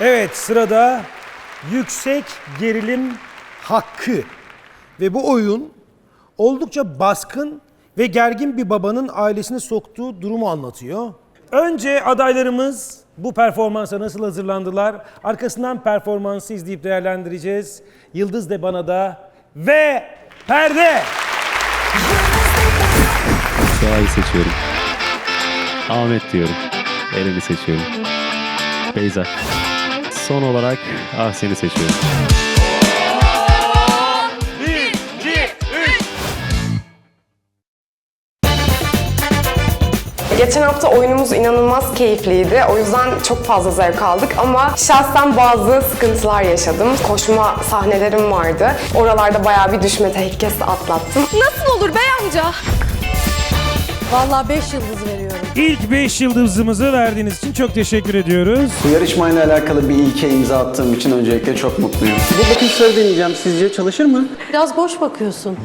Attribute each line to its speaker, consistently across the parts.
Speaker 1: Evet sırada yüksek gerilim hakkı ve bu oyun oldukça baskın ve gergin bir babanın ailesini soktuğu durumu anlatıyor. Önce adaylarımız bu performansa nasıl hazırlandılar? Arkasından performansı izleyip değerlendireceğiz. Yıldız de bana da ve perde.
Speaker 2: Doğayı seçiyorum. Ahmet diyorum. Eren'i seçiyorum. Beyza. Son olarak Ahsen'i seçiyorum.
Speaker 3: Geçen hafta oyunumuz inanılmaz keyifliydi. O yüzden çok fazla zevk aldık ama şahsen bazı sıkıntılar yaşadım. Koşma sahnelerim vardı. Oralarda bayağı bir düşme tehlikesi atlattım.
Speaker 4: Nasıl olur bey amca? Vallahi 5 yıldız veriyorum.
Speaker 1: İlk 5 yıldızımızı verdiğiniz için çok teşekkür ediyoruz.
Speaker 5: Bu yarışmayla alakalı bir ilke imza attığım için öncelikle çok mutluyum. Bu bakışları deneyeceğim. Sizce çalışır mı?
Speaker 4: Biraz boş bakıyorsun.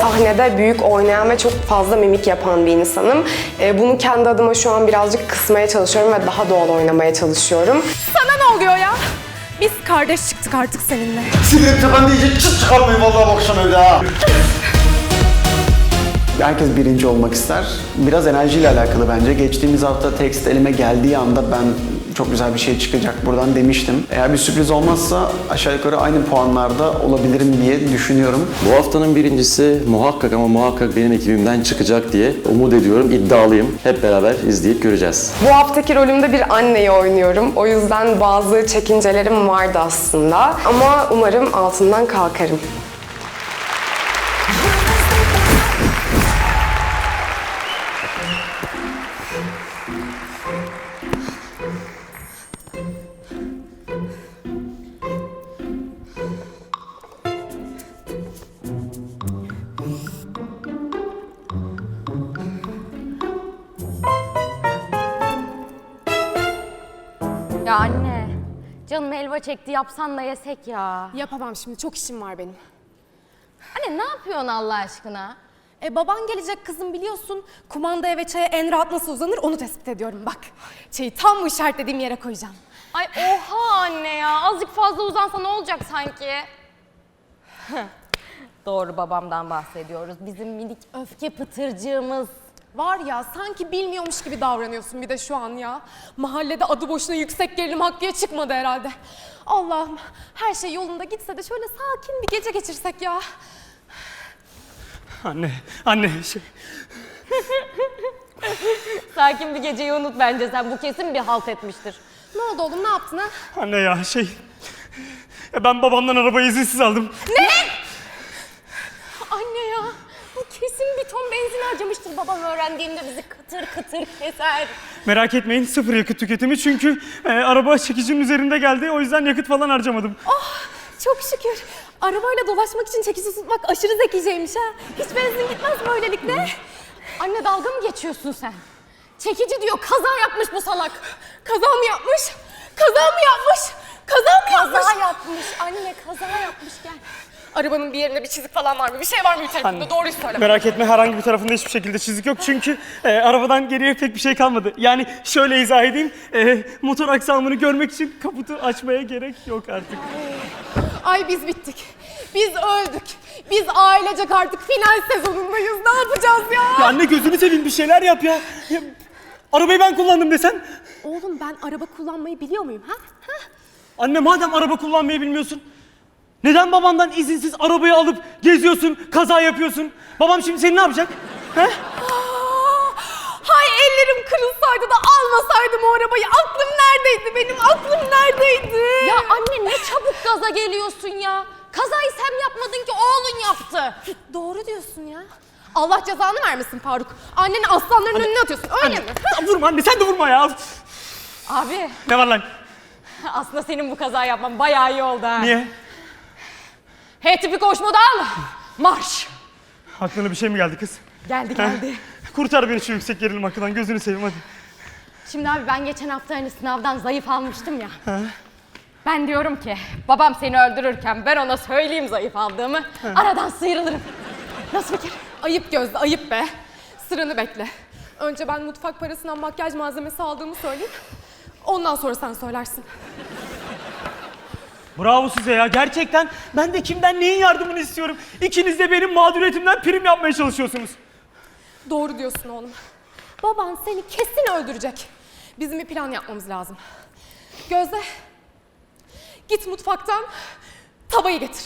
Speaker 3: Sahnede büyük oynayan ve çok fazla mimik yapan bir insanım. Ee, bunu kendi adıma şu an birazcık kısmaya çalışıyorum ve daha doğal oynamaya çalışıyorum.
Speaker 4: Sana ne oluyor ya? Biz kardeş çıktık artık seninle.
Speaker 5: Sinir tepemde iyice çıt çıkarmayın vallahi bu akşam evde ha. Herkes birinci olmak ister. Biraz enerjiyle alakalı bence. Geçtiğimiz hafta tekst elime geldiği anda ben çok güzel bir şey çıkacak buradan demiştim. Eğer bir sürpriz olmazsa aşağı yukarı aynı puanlarda olabilirim diye düşünüyorum.
Speaker 6: Bu haftanın birincisi muhakkak ama muhakkak benim ekibimden çıkacak diye umut ediyorum, iddialıyım. Hep beraber izleyip göreceğiz.
Speaker 3: Bu haftaki rolümde bir anneyi oynuyorum. O yüzden bazı çekincelerim vardı aslında. Ama umarım altından kalkarım.
Speaker 7: Çekti yapsan da yesek ya.
Speaker 4: Yapamam şimdi çok işim var benim.
Speaker 7: Anne ne yapıyorsun Allah aşkına?
Speaker 4: E baban gelecek kızım biliyorsun. Kumandaya ve çaya en rahat nasıl uzanır onu tespit ediyorum bak. Çayı tam bu işaretlediğim yere koyacağım.
Speaker 7: Ay oha anne ya, azıcık fazla uzansa ne olacak sanki? Doğru babamdan bahsediyoruz. Bizim minik öfke pıtırcığımız.
Speaker 4: Var ya sanki bilmiyormuş gibi davranıyorsun bir de şu an ya. Mahallede adı boşuna yüksek gerilim hakkıya çıkmadı herhalde. Allah'ım her şey yolunda gitse de şöyle sakin bir gece geçirsek ya.
Speaker 8: Anne, anne şey,
Speaker 7: Sakin bir geceyi unut bence sen, bu kesin bir halt etmiştir.
Speaker 4: Ne oldu oğlum ne yaptın ha?
Speaker 8: anne ya şey. Ya ben babamdan arabayı izinsiz aldım.
Speaker 7: Anne ya, bu kesin bir ton benzin harcamıştır babam öğrendiğinde bizi kıtır kıtır keser.
Speaker 8: Merak etmeyin sıfır yakıt tüketimi çünkü e, araba çekicinin üzerinde geldi o yüzden yakıt falan harcamadım.
Speaker 4: Çok şükür. Arabayla dolaşmak için çekici tutmak aşırı zekiceymiş ha. Hiç benzin gitmez böylelikle.
Speaker 7: Anne dalga mı geçiyorsun sen? Çekici diyor, kaza yapmış bu salak.
Speaker 4: Kaza mı yapmış? Kaza mı yapmış? Kaza mı yapmış?
Speaker 7: Kaza yapmış anne, kaza yapmış gel.
Speaker 4: Arabanın bir yerinde bir çizik falan var mı? Bir şey var mı bir tarafında?
Speaker 8: Anne.
Speaker 4: Doğruyu söyle.
Speaker 8: Merak etme herhangi bir tarafında hiçbir şekilde çizik yok çünkü e, arabadan geriye pek bir şey kalmadı. Yani şöyle izah edeyim, e, motor aksamını görmek için kaputu açmaya gerek yok artık.
Speaker 4: Ay biz bittik. Biz öldük. Biz ailecek artık final sezonundayız. Ne yapacağız ya?
Speaker 8: Ya anne gözünü seveyim bir şeyler yap ya. ya arabayı ben kullandım desen.
Speaker 4: Oğlum ben araba kullanmayı biliyor muyum ha? ha?
Speaker 8: Anne madem araba kullanmayı bilmiyorsun, neden babandan izinsiz arabayı alıp geziyorsun, kaza yapıyorsun? Babam şimdi seni ne yapacak? He?
Speaker 4: Aa, Hay ellerim kırılsaydı da almasaydım o arabayı. Aklım neredeydi benim? Aklım neredeydi?
Speaker 7: Ya anne ne çabuk gaza geliyorsun ya. Kazayı sen yapmadın ki oğlun yaptı.
Speaker 4: Doğru diyorsun ya. Allah cezanı vermesin Faruk. Anneni aslanların önüne atıyorsun öyle mi?
Speaker 8: Ya vurma anne sen de vurma ya.
Speaker 7: Abi
Speaker 8: Ne var lan?
Speaker 7: aslında senin bu kaza yapman bayağı iyi oldu ha.
Speaker 8: Niye?
Speaker 7: H tipi koşmadı al. Marş.
Speaker 8: Aklına bir şey mi geldi kız?
Speaker 7: Geldi geldi.
Speaker 8: Kurtar beni şu yüksek gerilim hakkından gözünü seveyim hadi.
Speaker 7: Şimdi abi ben geçen hafta hani sınavdan zayıf almıştım ya. Ben diyorum ki babam seni öldürürken ben ona söyleyeyim zayıf aldığımı. Aradan sıyrılırım. Nasıl fikir?
Speaker 4: Ayıp Gözde, ayıp be. Sıranı bekle. Önce ben mutfak parasından makyaj malzemesi aldığımı söyleyeyim. Ondan sonra sen söylersin.
Speaker 8: Bravo size ya gerçekten. Ben de kimden neyin yardımını istiyorum. İkiniz de benim mağduriyetimden prim yapmaya çalışıyorsunuz.
Speaker 4: Doğru diyorsun oğlum. Baban seni kesin öldürecek. Bizim bir plan yapmamız lazım. Gözde, git mutfaktan tavayı getir.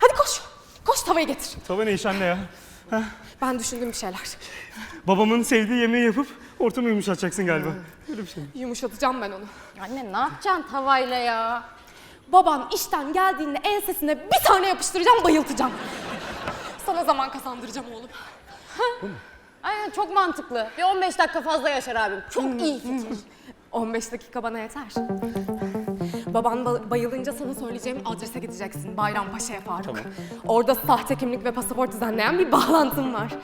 Speaker 4: Hadi koş, koş tavayı getir.
Speaker 8: Tava ne iş anne ya?
Speaker 4: Ben düşündüm bir şeyler.
Speaker 8: Babamın sevdiği yemeği yapıp ortamı yumuşatacaksın galiba. Öyle bir şey?
Speaker 4: Yumuşatacağım ben onu.
Speaker 7: Anne ne yapacaksın tavayla ya?
Speaker 4: Baban işten geldiğinde ensesine bir tane yapıştıracağım, bayıltacağım. Sana zaman kazandıracağım oğlum.
Speaker 7: Aynen çok mantıklı. Bir 15 dakika fazla yaşar abim. Çok iyi fikir.
Speaker 4: 15 dakika bana yeter. Baban ba- bayılınca sana söyleyeceğim adrese gideceksin. Bayrampaşa'ya Faruk. Orada sahte kimlik ve pasaport düzenleyen bir bağlantım var.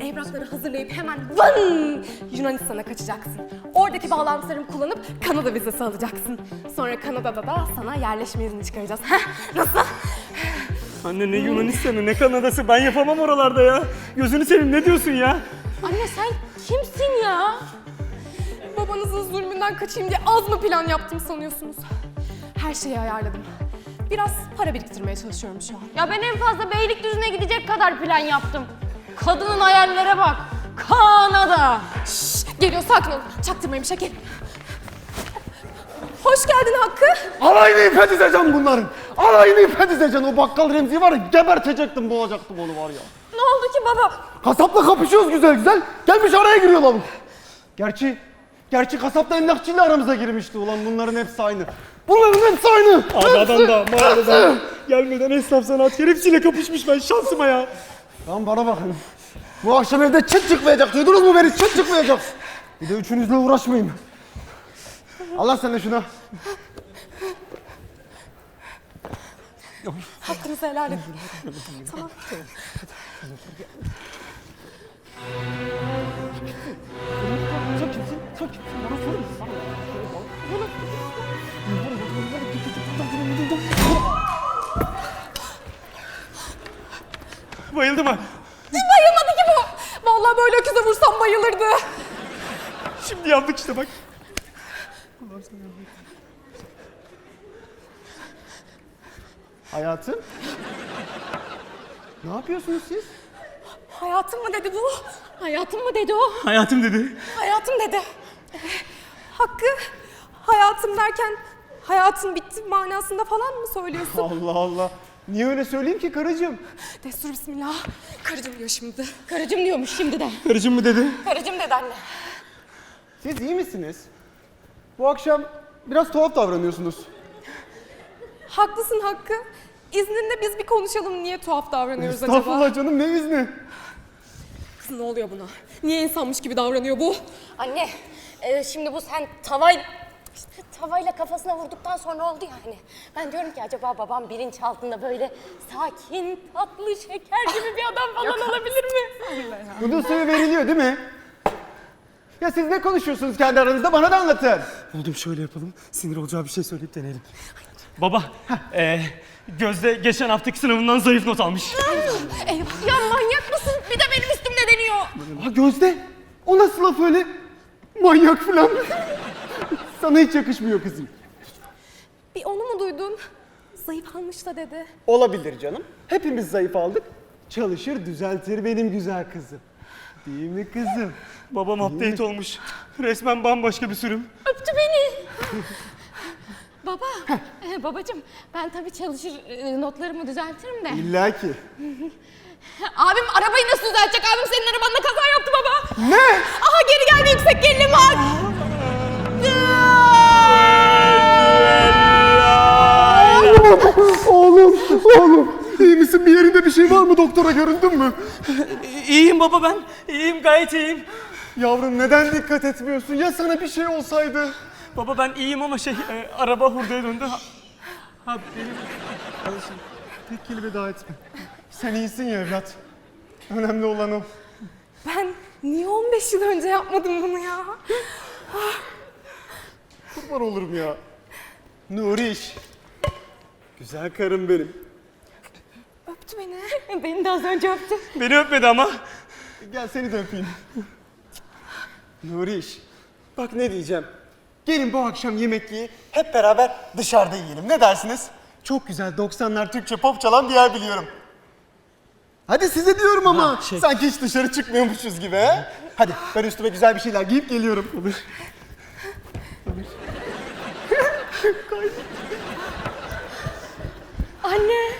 Speaker 4: Evrakları hazırlayıp hemen vın Yunanistan'a kaçacaksın. Oradaki bağlantılarımı kullanıp Kanada vizesi alacaksın. Sonra Kanada'da da sana yerleşme izni çıkaracağız. Heh, nasıl?
Speaker 8: Anne ne Yunanistan'ı ne Kanada'sı ben yapamam oralarda ya. Gözünü seveyim ne diyorsun ya?
Speaker 7: Anne sen kimsin ya?
Speaker 4: Babanızın zulmünden kaçayım diye az mı plan yaptım sanıyorsunuz? Her şeyi ayarladım. Biraz para biriktirmeye çalışıyorum şu an.
Speaker 7: Ya ben en fazla Beylikdüzü'ne gidecek kadar plan yaptım. Kadının hayallere bak. Kanada.
Speaker 4: Geliyor sakin ol. Şey gel. Hoş geldin Hakkı.
Speaker 9: Alayını ip edeceğim bunların. Alayını ip edeceğim. O bakkal Remzi var ya gebertecektim boğacaktım onu var ya.
Speaker 4: Ne oldu ki baba?
Speaker 9: Kasapla kapışıyoruz güzel güzel. Gelmiş araya giriyor lavuk. Gerçi, gerçi kasapla emlakçıyla aramıza girmişti ulan bunların hepsi aynı. Bunların hepsi aynı.
Speaker 8: Abi adam da mağaradan gelmeden esnaf sanatkar hepsiyle kapışmış ben şansıma ya.
Speaker 9: Lan bana bakın. Bu akşam evde çıt çıkmayacak. Duydunuz mu beni? Çıt çıkmayacak. Bir de üçünüzle uğraşmayın. Allah sen de şuna.
Speaker 4: Hakkınızı helal edin. tamam.
Speaker 8: Bayıldı mı?
Speaker 4: Bayılmadı ki bu. Vallahi böyle öküze vursam bayılırdı.
Speaker 8: Şimdi yandık işte bak.
Speaker 9: Hayatım. Ne yapıyorsunuz siz?
Speaker 4: Hayatım mı dedi bu? Hayatım mı dedi o?
Speaker 8: Hayatım dedi.
Speaker 4: Hayatım dedi. Hakkı hayatım derken hayatın bitti manasında falan mı söylüyorsun?
Speaker 9: Allah Allah. Niye öyle söyleyeyim ki karıcığım?
Speaker 4: Destur bismillah. Karıcığım diyor şimdi.
Speaker 7: Karıcım diyormuş şimdi de.
Speaker 8: Karıcığım mı dedi?
Speaker 4: Karıcığım dedi anne.
Speaker 9: Siz iyi misiniz? Bu akşam biraz tuhaf davranıyorsunuz.
Speaker 4: Haklısın Hakkı. İzninle biz bir konuşalım niye tuhaf davranıyoruz acaba?
Speaker 9: Estağfurullah canım ne izni?
Speaker 4: Kız ne oluyor buna? Niye insanmış gibi davranıyor bu?
Speaker 7: Anne, e, şimdi bu sen tavay... işte tavayla kafasına vurduktan sonra oldu ya hani. Ben diyorum ki acaba babam bilinç altında böyle sakin, tatlı, şeker gibi bir adam falan olabilir mi?
Speaker 9: Bunun suyu veriliyor değil mi? Ya siz ne konuşuyorsunuz kendi aranızda bana da anlatın.
Speaker 8: Oğlum şöyle yapalım. Sinir olacağı bir şey söyleyip deneyelim. Baba, eee Gözde geçen haftaki sınavından zayıf not almış.
Speaker 4: Eyvah.
Speaker 7: Ya manyak mısın? Bir de benim üstümde deniyor.
Speaker 9: Ha Gözde o nasıl laf öyle? Manyak falan. Sana hiç yakışmıyor kızım.
Speaker 4: Bir onu mu duydun? Zayıf almış da dedi.
Speaker 9: Olabilir canım. Hepimiz zayıf aldık. Çalışır düzeltir benim güzel kızım. Değil mi kızım?
Speaker 8: Babam update olmuş. Resmen bambaşka bir sürüm.
Speaker 7: Öptü beni. Baba, e, babacığım ben tabii çalışır e, notlarımı düzeltirim de.
Speaker 9: İlla ki.
Speaker 7: Abim arabayı nasıl düzeltecek? Abim senin arabanla kaza yaptı baba.
Speaker 9: Ne?
Speaker 7: Aha geri geldi yüksek gerilim var.
Speaker 9: Oğlum, oğlum. İyi misin? Bir yerinde bir şey var mı? Doktora göründün mü?
Speaker 8: İyiyim baba ben. İyiyim gayet iyiyim.
Speaker 9: Yavrum neden dikkat etmiyorsun? Ya sana bir şey olsaydı?
Speaker 8: Baba ben iyiyim ama şey e, araba hurdaya döndü. Ha, ha benim
Speaker 9: Kardeşim, tek kelime daha etme. Sen iyisin ya evlat. Önemli olan o.
Speaker 4: Ben niye 15 yıl önce yapmadım bunu ya?
Speaker 9: Kurban olurum ya. Nuriş. Güzel karım benim.
Speaker 4: Öptü beni.
Speaker 7: Beni de az önce öptü.
Speaker 8: beni öpmedi ama.
Speaker 9: Gel seni de öpeyim. Nuriş. Bak ne diyeceğim. Gelin bu akşam yemek yiyelim. Hep beraber dışarıda yiyelim. Ne dersiniz? Çok güzel 90'lar Türkçe pop çalan bir yer biliyorum. Hadi size diyorum ama. Sanki hiç dışarı çıkmıyormuşuz gibi he? Hadi ben üstüme güzel bir şeyler giyip geliyorum. Olur.
Speaker 7: Anne.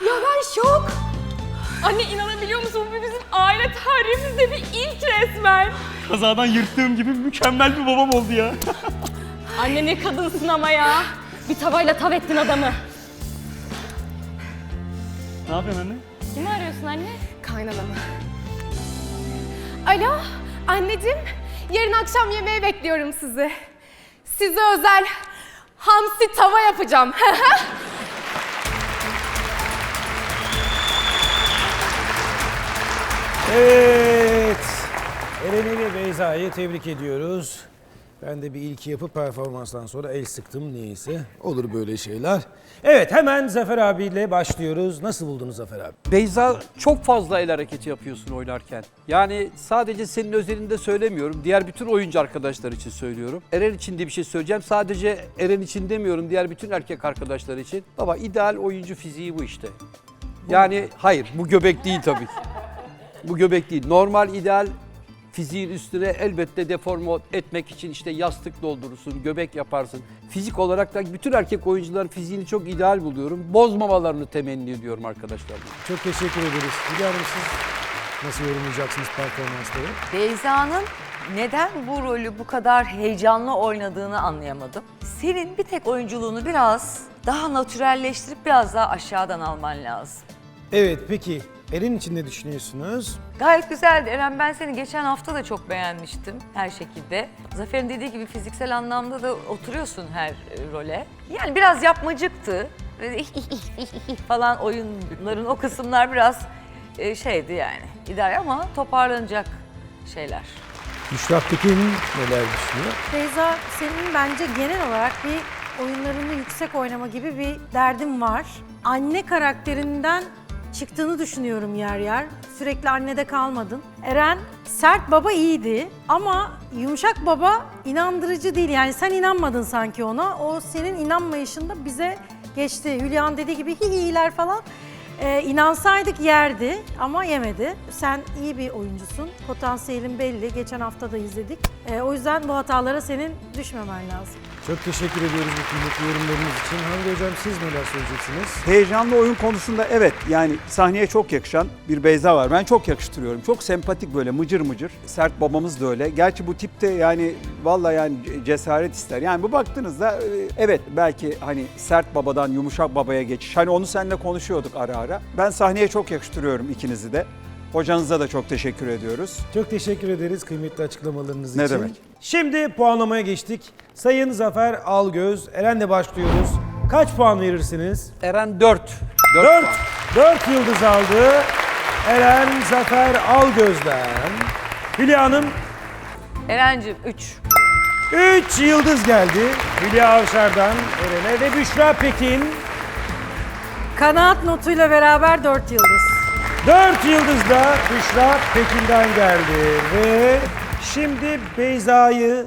Speaker 7: Ya ben şok. Anne inanabiliyor musun? Bu bizim aile tarihimizde bir ilk resmen.
Speaker 8: Kazadan yırttığım gibi mükemmel bir babam oldu ya.
Speaker 7: Anne ne kadınsın ama ya. Bir tavayla tav ettin adamı.
Speaker 8: ne yapıyorsun anne?
Speaker 7: Kimi arıyorsun anne?
Speaker 4: Kaynanamı. Alo, anneciğim. Yarın akşam yemeğe bekliyorum sizi. Size özel hamsi tava yapacağım.
Speaker 1: Evet. Eren'i ve Beyza'yı tebrik ediyoruz. Ben de bir ilki yapıp performanstan sonra el sıktım neyse. Olur böyle şeyler. Evet hemen Zafer abiyle başlıyoruz. Nasıl buldunuz Zafer abi?
Speaker 10: Beyza çok fazla el hareketi yapıyorsun oynarken. Yani sadece senin özelinde söylemiyorum. Diğer bütün oyuncu arkadaşlar için söylüyorum. Eren için de bir şey söyleyeceğim. Sadece Eren için demiyorum. Diğer bütün erkek arkadaşlar için. Baba ideal oyuncu fiziği bu işte. Yani hayır bu göbek değil tabii. Bu göbek değil. Normal ideal fiziğin üstüne elbette deforme etmek için işte yastık doldurursun, göbek yaparsın. Fizik olarak da bütün erkek oyuncuların fiziğini çok ideal buluyorum. Bozmamalarını temenni ediyorum arkadaşlar.
Speaker 1: Çok teşekkür ederiz. Hülya Hanım siz nasıl yorumlayacaksınız performansları?
Speaker 11: Beyza'nın neden bu rolü bu kadar heyecanlı oynadığını anlayamadım. Senin bir tek oyunculuğunu biraz daha natürelleştirip biraz daha aşağıdan alman lazım.
Speaker 1: Evet peki Eren için ne düşünüyorsunuz?
Speaker 11: Gayet güzeldi Eren. Ben seni geçen hafta da çok beğenmiştim her şekilde. Zafer'in dediği gibi fiziksel anlamda da oturuyorsun her e, role. Yani biraz yapmacıktı. Böyle falan oyunların o kısımlar biraz e, şeydi yani. İdare ama toparlanacak şeyler.
Speaker 1: Büşra Pekin neler düşünüyor?
Speaker 12: Beyza senin bence genel olarak bir oyunlarını yüksek oynama gibi bir derdin var. Anne karakterinden çıktığını düşünüyorum yer yer. Sürekli annede kalmadın. Eren sert baba iyiydi ama yumuşak baba inandırıcı değil. Yani sen inanmadın sanki ona. O senin inanmayışında bize geçti. Hülya'nın dediği gibi hi hiler falan. Ee, inansaydık yerdi ama yemedi. Sen iyi bir oyuncusun. Potansiyelin belli. Geçen hafta da izledik. Ee, o yüzden bu hatalara senin düşmemen lazım.
Speaker 1: Çok teşekkür ediyoruz bu kıymetli yorumlarınız için. Hangi hocam siz neler söyleyeceksiniz?
Speaker 13: Heyecanlı oyun konusunda evet yani sahneye çok yakışan bir Beyza var. Ben çok yakıştırıyorum. Çok sempatik böyle mıcır mıcır. Sert babamız da öyle. Gerçi bu tipte yani vallahi yani cesaret ister. Yani bu baktığınızda e, evet belki hani sert babadan yumuşak babaya geçiş. Hani onu seninle konuşuyorduk ara ara. Ben sahneye çok yakıştırıyorum ikinizi de. Hocanıza da çok teşekkür ediyoruz.
Speaker 1: Çok teşekkür ederiz kıymetli açıklamalarınız
Speaker 13: Ne
Speaker 1: için.
Speaker 13: demek.
Speaker 1: Şimdi puanlamaya geçtik. Sayın Zafer Algöz, Eren'le başlıyoruz. Kaç puan verirsiniz?
Speaker 10: Eren 4.
Speaker 1: 4. 4 yıldız aldı. Eren Zafer Algöz'den. Hülya Hanım
Speaker 11: Eren'cim 3.
Speaker 1: 3 yıldız geldi. Hülya Avşar'dan Eren'e ve Büşra Pekin
Speaker 12: Kanaat notuyla beraber 4 yıldız.
Speaker 1: 4 yıldız da Büşra Pekin'den geldi. Ve şimdi Beyza'yı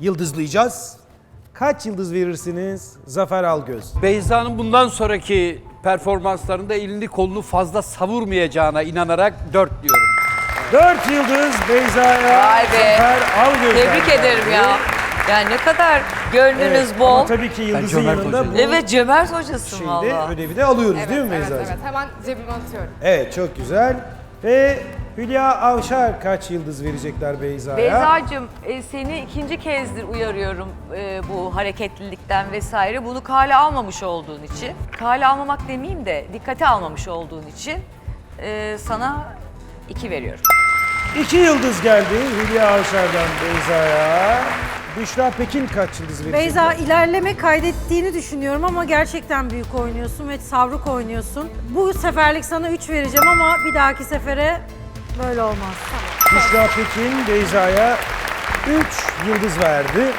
Speaker 1: yıldızlayacağız. Kaç yıldız verirsiniz Zafer Algöz?
Speaker 10: Beyza'nın bundan sonraki performanslarında elini kolunu fazla savurmayacağına inanarak 4 diyorum.
Speaker 1: 4 yıldız Beyza'ya
Speaker 11: Vay be.
Speaker 1: Zafer Algöz'den
Speaker 11: Tebrik ederim ya. Yani ne kadar gönlünüz
Speaker 1: Evet,
Speaker 11: bol.
Speaker 1: Ama tabii ki yıldızın
Speaker 10: cömert
Speaker 1: yanında
Speaker 10: hocayım.
Speaker 1: bu
Speaker 11: Evet cömert hocasın valla.
Speaker 1: ödevi de alıyoruz
Speaker 4: evet,
Speaker 1: değil mi
Speaker 4: evet,
Speaker 1: Beyza'cığım?
Speaker 4: evet. Hemen cebime atıyorum.
Speaker 1: Evet çok güzel. Ve Hülya Avşar kaç yıldız verecekler Beyza'ya?
Speaker 11: Beyza'cığım e, seni ikinci kezdir uyarıyorum e, bu hareketlilikten vesaire. Bunu kale almamış olduğun için. Kale almamak demeyeyim de dikkate almamış olduğun için e, sana iki veriyorum.
Speaker 1: 2 yıldız geldi Hülya Avşar'dan Beyza'ya. Büşra Pekin kaç yıldız verecekler?
Speaker 12: Beyza ilerleme kaydettiğini düşünüyorum ama gerçekten büyük oynuyorsun ve savruk oynuyorsun. Bu seferlik sana 3 vereceğim ama bir dahaki sefere böyle olmaz.
Speaker 1: Büşra Pekin Beyza'ya 3 yıldız verdi.